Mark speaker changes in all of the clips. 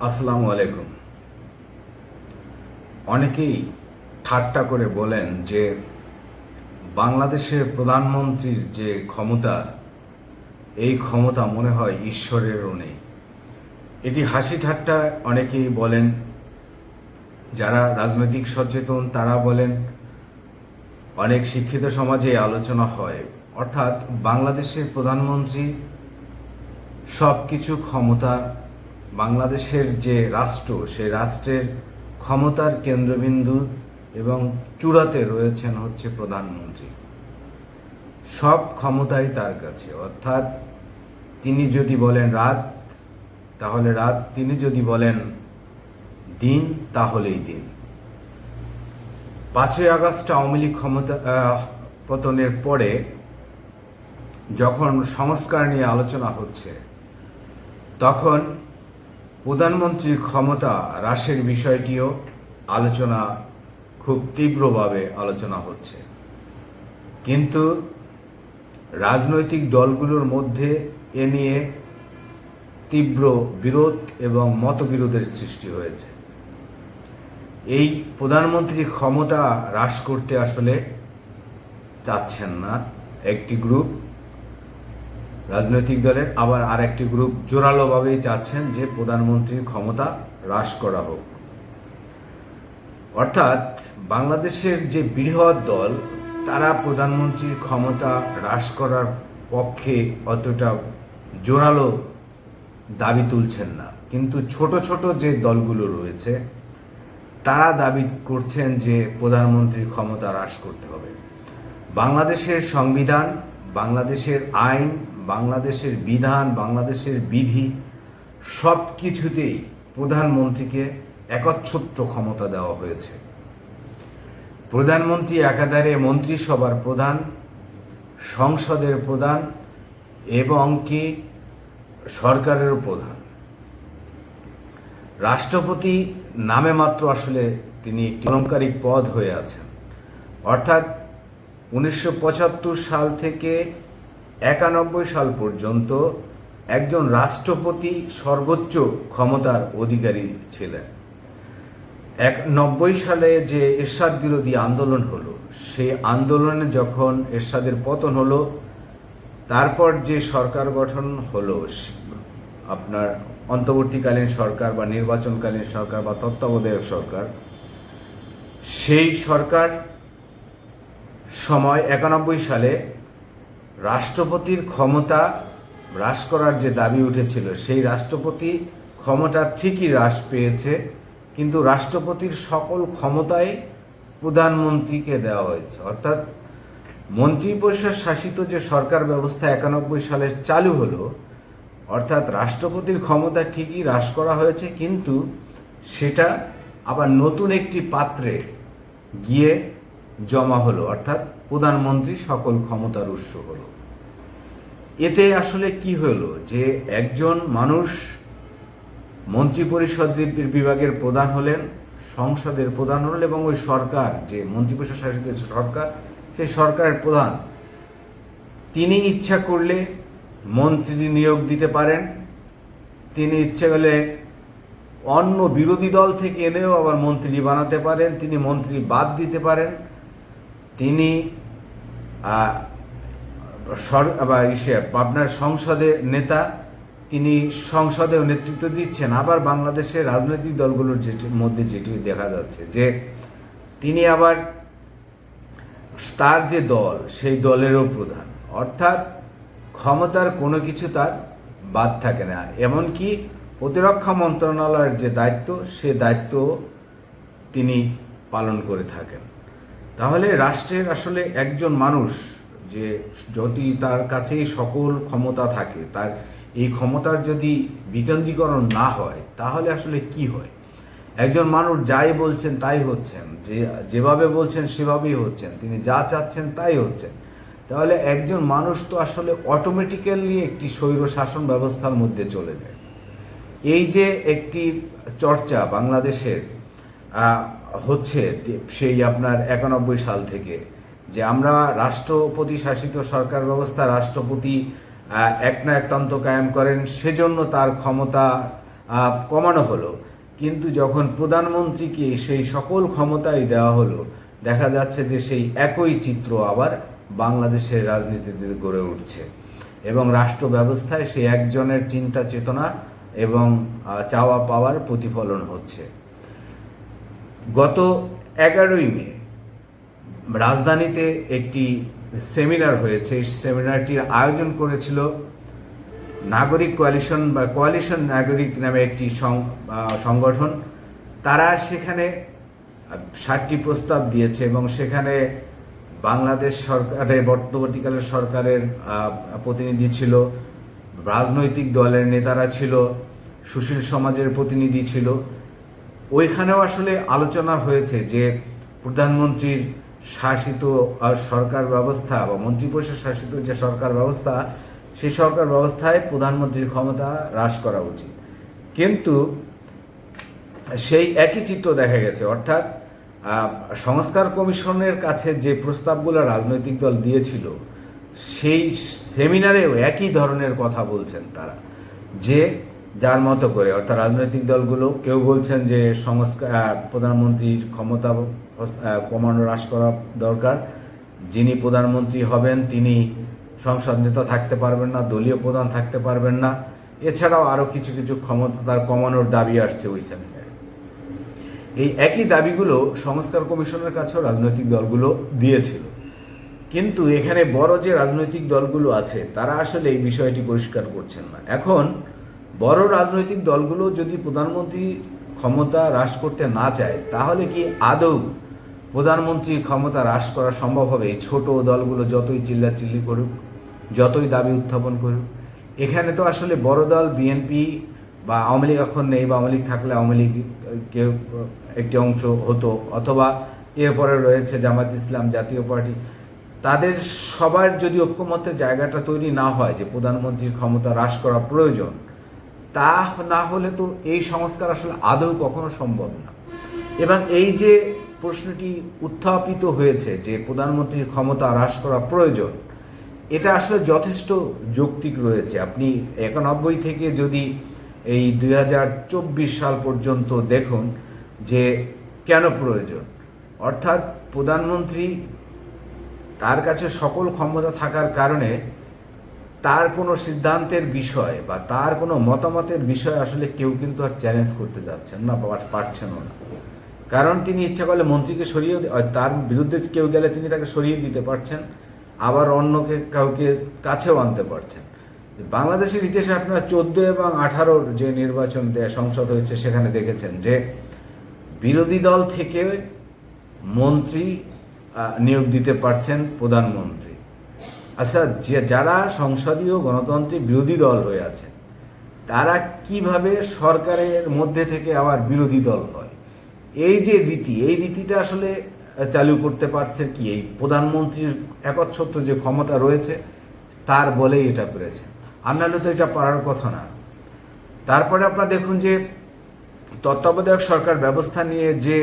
Speaker 1: আসসালামু আলাইকুম। অনেকেই ঠাট্টা করে বলেন যে বাংলাদেশের প্রধানমন্ত্রীর যে ক্ষমতা, এই ক্ষমতা মনে হয় ঈশ্বরেরও নেই। এটি হাসি ঠাট্টা অনেকেই বলেন, যারা রাজনৈতিক সচেতন তারা বলেন, অনেক শিক্ষিত সমাজে আলোচনা হয়। অর্থাৎ বাংলাদেশের প্রধানমন্ত্রী সব কিছু ক্ষমতা বাংলাদেশের যে রাষ্ট্র, সেই রাষ্ট্রের ক্ষমতার কেন্দ্রবিন্দু এবং চূড়াতে রয়েছেন হচ্ছে প্রধানমন্ত্রী। সব ক্ষমতাই তার কাছে। অর্থাৎ তিনি যদি বলেন রাত, তাহলে রাত, তিনি যদি বলেন দিন, তাহলেই দিন। পাঁচই আগস্ট আওয়ামী লীগ ক্ষমতা পতনের পরে যখন সংস্কার নিয়ে আলোচনা হচ্ছে, তখন প্রধানমন্ত্রীর ক্ষমতা হ্রাসের বিষয়টিও আলোচনা খুব তীব্রভাবে আলোচনা হচ্ছে। কিন্তু রাজনৈতিক দলগুলোর মধ্যে এ নিয়ে তীব্র বিরোধ এবং মতবিরোধের সৃষ্টি হয়েছে। এই প্রধানমন্ত্রীর ক্ষমতা হ্রাস করতে আসলে চাচ্ছেন না একটি গ্রুপ। রাজনৈতিক দলের আবার আর একটি গ্রুপ জোরালোভাবেই চাচ্ছেন যে প্রধানমন্ত্রীর ক্ষমতা হ্রাস করা হোক। অর্থাৎ বাংলাদেশের যে বৃহৎ দল, তারা প্রধানমন্ত্রীর ক্ষমতা হ্রাস করার পক্ষে অতটা জোরালো দাবি তুলছেন না। কিন্তু ছোট ছোট যে দলগুলো রয়েছে, তারা দাবি করছেন যে প্রধানমন্ত্রীর ক্ষমতা হ্রাস করতে হবে। বাংলাদেশের সংবিধান বাংলাদেশের আইন, বাংলাদেশের বিধান, বাংলাদেশের বিধি সব কিছুতেই প্রধানমন্ত্রীকে একচ্ছত্র ক্ষমতা দেওয়া হয়েছে। প্রধানমন্ত্রী একাধারে মন্ত্রিসভার প্রধান, সংসদের প্রধান এবং কি সরকারের প্রধান। রাষ্ট্রপতি নামে মাত্র আসলে তিনি একটি অলংকারিক পদ হয়ে আছেন। অর্থাৎ উনিশশো পঁচাত্তর সাল থেকে একানব্বই সাল পর্যন্ত একজন রাষ্ট্রপতি সর্বোচ্চ ক্ষমতার অধিকারী ছিলেন। এক নব্বই সালে যে এরশাদ বিরোধী আন্দোলন হলো, সেই আন্দোলনে যখন এরশাদের পতন হলো, তারপর যে সরকার গঠন হলো, আপনার অন্তর্বর্তীকালীন সরকার বা নির্বাচনকালীন সরকার বা তত্ত্বাবধায়ক সরকার, সেই সরকার সময় একানব্বই সালে রাষ্ট্রপতির ক্ষমতা হ্রাস করার যে দাবি উঠেছিল, সেই রাষ্ট্রপতি ক্ষমতা ঠিকই হ্রাস পেয়েছে, কিন্তু রাষ্ট্রপতির সকল ক্ষমতাই প্রধানমন্ত্রীকে দেওয়া হয়েছে। অর্থাৎ মন্ত্রিপরিষদ শাসিত যে সরকার ব্যবস্থা একানব্বই সালে চালু হলো, অর্থাৎ রাষ্ট্রপতির ক্ষমতা ঠিকই হ্রাস করা হয়েছে, কিন্তু সেটা আবার নতুন একটি পাত্রে গিয়ে জমা হলো, অর্থাৎ প্রধানমন্ত্রী সকল ক্ষমতার উৎস হলো। এতে আসলে কি হলো যে একজন মানুষ মন্ত্রিপরিষদ বিভাগের প্রধান হলেন, সংসদের প্রধান হলেন এবং ওই সরকার, যে মন্ত্রিপরিষদ শাসিত সরকার, সেই সরকারের প্রধান। তিনি ইচ্ছা করলে মন্ত্রী নিয়োগ দিতে পারেন। তিনি ইচ্ছা করলে অন্য বিরোধী দল থেকে এনেও আবার মন্ত্রী বানাতে পারেন। তিনি মন্ত্রী বাদ দিতে পারেন। তিনি আপনার সংসদের নেতা, তিনি সংসদেও নেতৃত্ব দিচ্ছেন। আবার বাংলাদেশের রাজনৈতিক দলগুলোর যেটির মধ্যে যেটি দেখা যাচ্ছে যে, তিনি আবার তার যে দল, সেই দলেরও প্রধান। অর্থাৎ ক্ষমতার কোনো কিছু তার বাদ থাকে না। এমনকি প্রতিরক্ষা মন্ত্রণালয়ের যে দায়িত্ব, সে দায়িত্ব তিনি পালন করে থাকেন। তাহলে রাষ্ট্রের আসলে একজন মানুষ যে যদি তার কাছেই সকল ক্ষমতা থাকে, তার এই ক্ষমতার যদি বিকেন্দ্রীকরণ না হয়, তাহলে আসলে কি হয়? একজন মানুষ যাই বলছেন তাই হচ্ছেন, যে, যেভাবে বলছেন সেভাবেই হচ্ছেন, তিনি যা চাচ্ছেন তাই হচ্ছেন। তাহলে একজন মানুষ তো আসলে অটোমেটিক্যালি একটি স্বৈর শাসন ব্যবস্থার মধ্যে চলে যায়। এই যে একটি চর্চা বাংলাদেশের হচ্ছে সেই আপনার একানব্বই সাল থেকে যে আমরা রাষ্ট্রপতি শাসিত সরকার ব্যবস্থা রাষ্ট্রপতি এক না একতন্ত্র কায়েম করেন, সেজন্য তার ক্ষমতা কমানো হলো। কিন্তু যখন প্রধানমন্ত্রীকে সেই সকল ক্ষমতাই দেওয়া হলো, দেখা যাচ্ছে যে সেই একই চিত্র আবার বাংলাদেশের রাজনীতিতে গড়ে উঠছে। এবং রাষ্ট্র ব্যবস্থায় সেই একজনের চিন্তা চেতনা এবং চাওয়া পাওয়ার প্রতিফলন হচ্ছে। গত এগারোই মে রাজধানীতে একটি সেমিনার হয়েছে। সেমিনারটির আয়োজন করেছিল নাগরিক কোয়ালিশন বা কোয়ালিশন নাগরিক নামে একটি সংগঠন। তারা সেখানে ষাটটি প্রস্তাব দিয়েছে এবং সেখানে বাংলাদেশ সরকারের বর্তমানকালের সরকারের প্রতিনিধি ছিল, রাজনৈতিক দলের নেতারা ছিল, সুশীল সমাজের প্রতিনিধি ছিল। ওইখানেও আসলে আলোচনা হয়েছে যে প্রধানমন্ত্রীর শাসিত সরকার ব্যবস্থা বা মন্ত্রিপরিষদ শাসিত যে সরকার ব্যবস্থা, সেই সরকার ব্যবস্থায় প্রধানমন্ত্রীর ক্ষমতা হ্রাস করা উচিত। কিন্তু সেই একই চিত্র দেখা গেছে, অর্থাৎ সংস্কার কমিশনের কাছে যে প্রস্তাবগুলো রাজনৈতিক দল দিয়েছিল, সেই সেমিনারেও একই ধরনের কথা বলছেন তারা, যে যার মতো করে, অর্থাৎ রাজনৈতিক দলগুলো, কেউ বলছেন যে সংস্কার প্রধানমন্ত্রীর ক্ষমতা কমানো হ্রাস করা দরকার। যিনি প্রধানমন্ত্রী হবেন, তিনি সংসদ নেতা থাকতে পারবেন না, দলীয় প্রধান থাকতে পারবেন না। এছাড়াও আরও কিছু কিছু ক্ষমতা তার কমানোর দাবি আসছে ওই সেমিনারে। এই একই দাবিগুলো সংস্কার কমিশনের কাছেও রাজনৈতিক দলগুলো দিয়েছিল। কিন্তু এখানে বড় যে রাজনৈতিক দলগুলো আছে, তারা আসলে এই বিষয়টি পরিষ্কার করছেন না। এখন বড় রাজনৈতিক দলগুলো যদি প্রধানমন্ত্রী ক্ষমতা হ্রাস করতে না চায়, তাহলে কি আদৌ প্রধানমন্ত্রী ক্ষমতা হ্রাস করা সম্ভব হবে? এই ছোট দলগুলো যতই চিল্লাচিল্লি করুক, যতই দাবি উত্থাপন করুক, এখানে তো আসলে বড় দল, বিএনপি বা আওয়ামী লীগ এখন নেই বা আওয়ামী লীগ থাকলে আওয়ামী লীগ কেউ একটি অংশ হতো, অথবা এরপরে রয়েছে জামাত ইসলাম জাতীয় পার্টি। তাদের সবার যদি ঐক্যমতের জায়গাটা তৈরি না হয় যে প্রধানমন্ত্রীর ক্ষমতা হ্রাস করা প্রয়োজন তা না হলে তো এই সংস্কার আসলে আদৌ কখনো সম্ভব না। এবং এই যে প্রশ্নটি উত্থাপিত হয়েছে যে প্রধানমন্ত্রীর ক্ষমতা হ্রাস করা প্রয়োজন, এটা আসলে যথেষ্ট যৌক্তিক রয়েছে। আপনি একানব্বই থেকে যদি এই দুই হাজার চব্বিশ সাল পর্যন্ত দেখুন যে কেন প্রয়োজন, অর্থাৎ প্রধানমন্ত্রী তার কাছে সকল ক্ষমতা থাকার কারণে তার কোনো সিদ্ধান্তের বিষয় বা তার কোনো মতামতের বিষয় আসলে কেউ কিন্তু আর চ্যালেঞ্জ করতে যাচ্ছেন না বা পারছেনও না। কারণ তিনি ইচ্ছা করলে মন্ত্রীকে সরিয়ে তার বিরুদ্ধে কেউ গেলে তিনি তাকে সরিয়ে দিতে পারছেন, আবার অন্যকে কাউকে কাছেও আনতে পারছেন। বাংলাদেশের ইতিহাসে আপনারা চোদ্দ এবং আঠারোর যে নির্বাচন দেয়া সংসদ হয়েছে সেখানে দেখেছেন যে বিরোধী দল থেকে মন্ত্রী নিয়োগ দিতে পারছেন প্রধানমন্ত্রী। আচ্ছা যে যারা সংসদীয় গণতন্ত্রের বিরোধী দল হয়ে আছে, তারা কীভাবে সরকারের মধ্যে থেকে আবার বিরোধী দল হয়? এই যে রীতি, এই রীতিটা আসলে চালু করতে পারছে কি? এই প্রধানমন্ত্রীর একচ্ছত্র যে ক্ষমতা রয়েছে, তার বলেই এটা পেরেছে। নাহলে তো এটা পারার কথা না। তারপরে আপনারা দেখুন যে তত্ত্বাবধায়ক সরকার ব্যবস্থা নিয়ে যে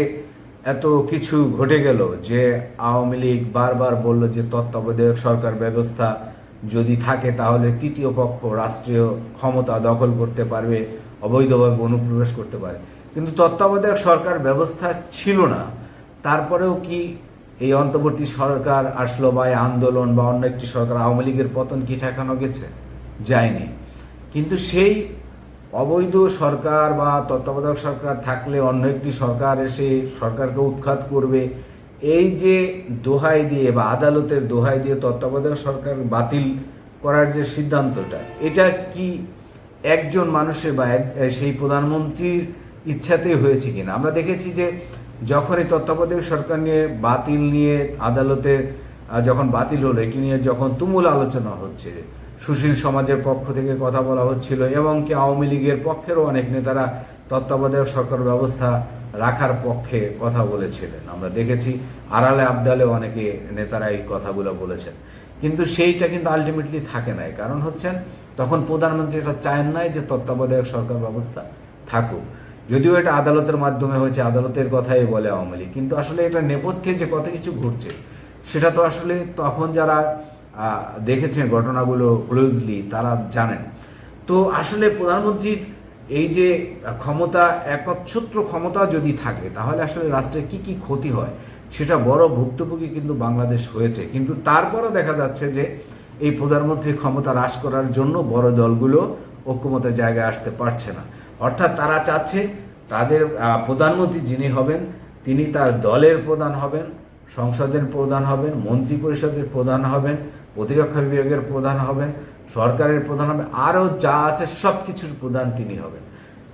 Speaker 1: এত কিছু ঘটে গেল যে আওয়ামী লীগ বারবার বলল যে তত্ত্বাবধায়ক সরকার ব্যবস্থা যদি থাকে তাহলে তৃতীয় পক্ষ রাষ্ট্রীয় ক্ষমতা দখল করতে পারবে, অবৈধভাবে অনুপ্রবেশ করতে পারে। কিন্তু তত্ত্বাবধায়ক সরকার ব্যবস্থা ছিল না। তারপরেও কি এই অন্তর্বর্তী সরকার আসলো বা আন্দোলন বা অন্য একটি সরকার আওয়ামী লীগের পতন কি ঠেকানো গেছে? যায়নি। কিন্তু সেই অবৈধ সরকার বা তত্ত্বাবধায়ক সরকার থাকলে অন্য একটি সরকার এসে সরকারকে উৎখাত করবে। এই যে দোহাই দিয়ে বা আদালতের দোহাই দিয়ে তত্ত্বাবধায়ক সরকার বাতিল করার যে সিদ্ধান্তটা, এটা কি একজন মানুষের বা সেই প্রধানমন্ত্রীর ইচ্ছাতেই হয়েছে কিনা? আমরা দেখেছি যে যখন এই তত্ত্বাবধায়ক সরকার নিয়ে বাতিল নিয়ে আদালতের যখন বাতিল হলো, এটি নিয়ে যখন তুমুল আলোচনা হচ্ছে সুশীল সমাজের পক্ষ থেকে কথা বলা হচ্ছিল এবং কি আওয়ামী লীগের পক্ষেরও অনেক নেতারা তত্ত্বাবধায়ক সরকার ব্যবস্থা রাখার পক্ষে কথা বলেছিলেন। আমরা দেখেছি আড়ালে আবডালে অনেকে নেতারা এই কথাগুলো বলেছেন। কিন্তু সেইটা কিন্তু আলটিমেটলি থাকে নাই। কারণ হচ্ছেন, তখন প্রধানমন্ত্রী এটা চায় নাই যে তত্ত্বাবধায়ক সরকার ব্যবস্থা থাকুক। যদিও এটা আদালতের মাধ্যমে হয়েছে, আদালতের কথাই বলে আওয়ামী লীগ। কিন্তু আসলে এটা নেপথ্যে যে কত কিছু ঘটছে, সেটা তো আসলে তখন যারা দেখেছেন ঘটনাগুলো ক্লোজলি তারা জানেন। তো আসলে প্রধানমন্ত্রীর এই যে ক্ষমতা, একচ্ছত্র ক্ষমতা যদি থাকে, তাহলে আসলে রাষ্ট্রের কি কি ক্ষতি হয়, সেটা বড় ভুক্তভোগী কিন্তু বাংলাদেশ হয়েছে। কিন্তু তারপরও দেখা যাচ্ছে যে, এই প্রধানমন্ত্রীর ক্ষমতা হ্রাস করার জন্য বড় দলগুলো ঐক্যমতের জায়গায় আসতে পারছে না। অর্থাৎ তারা চাচ্ছে তাদের প্রধানমন্ত্রী যিনি হবেন, তিনি তার দলের প্রধান হবেন। সংসদের প্রধান হবেন মন্ত্রী পরিষদের প্রধান হবেন, প্রতিরক্ষা বিভাগের প্রধান হবেন, সরকারের প্রধান হবেন, আরও যা আছে সব কিছুর প্রধান তিনি হবেন।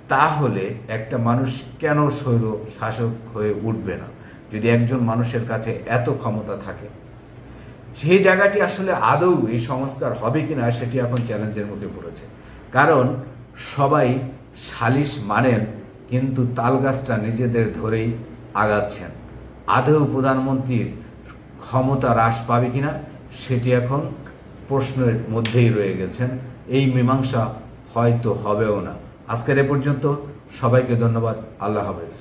Speaker 1: তাহলে একটা মানুষ কেন স্বৈর শাসক হয়ে উঠবে না? যদি একজন মানুষের কাছে এত ক্ষমতা থাকে। সেই জায়গাটি আসলে আদৌ এই সংস্কার হবে কি না সেটি এখন চ্যালেঞ্জের মুখে পড়েছে। কারণ সবাই সালিশ মানেন, কিন্তু তালগাছটা নিজেদের ধরেই আগাচ্ছেন। আদৌ প্রধানমন্ত্রীর ক্ষমতা হ্রাস পাবে কিনা, সেটি এখন প্রশ্নের মধ্যেই রয়ে গেছেন। এই মীমাংসা হয়তো হবেও না। আজকের এ পর্যন্ত সবাইকে ধন্যবাদ। আল্লাহ হাফেজ।